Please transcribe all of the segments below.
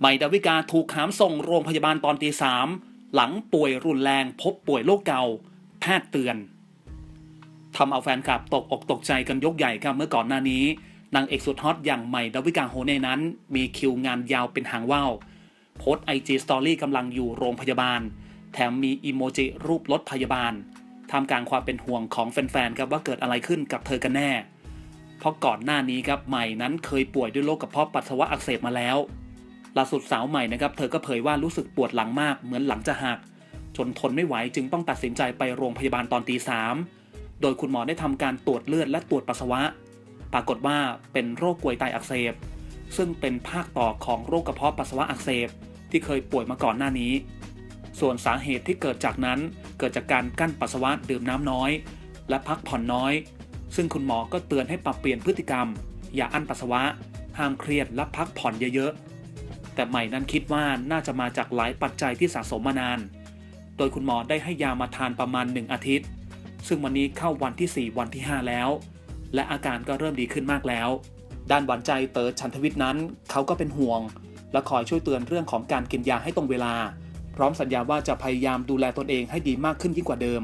ใหม่ดาวิกาถูกหามส่งโรงพยาบาลตอนตีสามหลังป่วยรุนแรงพบป่วยโรคเกาแพทย์เตือนทำเอาแฟนคลับตกอกตกใจกันยกใหญ่ครับเมื่อก่อนหน้านี้นางเอกสุดฮอตอย่างใหม่ดาวิกาโฮเน่นั้น มีคิวงานยาวเป็นหางว่าวโพสไอจีสตอรี่กำลังอยู่โรงพยาบาล แถมมีอีโมจิรูปรถพยาบาลท่ามกลางความเป็นห่วงของแฟนๆครับว่าเกิดอะไรขึ้นกับเธอกันแน่ เพราะก่อนหน้านี้ครับใหม่นั้นเคยป่วยด้วยโรคกระเพาะปัสสาวะอักเสบมาแล้ว ล่าสุดสาวใหม่นะครับเธอก็เผยว่ารู้สึกปวดหลังมากเหมือนหลังจะหักจนทนไม่ไหวจึงต้องตัดสินใจไปโรงพยาบาลตอนตีสามโดยคุณหมอได้ทำการตรวจเลือดและตรวจปัสสาวะ ปรากฏว่าเป็นโรคกลวยไตอักเสบ ซึ่งเป็นภาคต่อของโรคกระเพาะปัสสาวะอักเสบที่เคยป่วยมาก่อนหน้านี้ ส่วนสาเหตุที่เกิดจากนั้นเกิดจากการกั้นปัสสาวะดื่มน้ำน้อย และพักผ่อนน้อย ซึ่งคุณหมอก็เตือนให้ปรับเปลี่ยนพฤติกรรม อย่าอั้นปัสสาวะ ห้ามเครียดและพักผ่อนเยอะๆ แต่ใหม่นั้นคิดว่าน่าจะมาจากหลายปัจจัยที่สะสมมานาน โดยคุณหมอได้ให้ยามาทานประมาณ 1 อาทิตย์ ซึ่งวันนี้เข้าวันที่ 4 วันที่ 5 แล้ว และอาการก็เริ่มดีขึ้นมากแล้ว ด้านหวานใจเติร์ดชันทวิทย์นั้น เขาก็เป็นห่วง และคอยช่วยเตือนเรื่องของการกินยาให้ตรงเวลา พร้อมสัญญาว่าจะพยายามดูแลตนเองให้ดีมากขึ้นยิ่งกว่าเดิม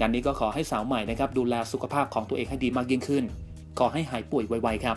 งานนี้ก็ขอให้สาวใหม่นะครับดูแลสุขภาพของตัวเองให้ดีมากยิ่งขึ้น ขอให้หายป่วยไวๆครับ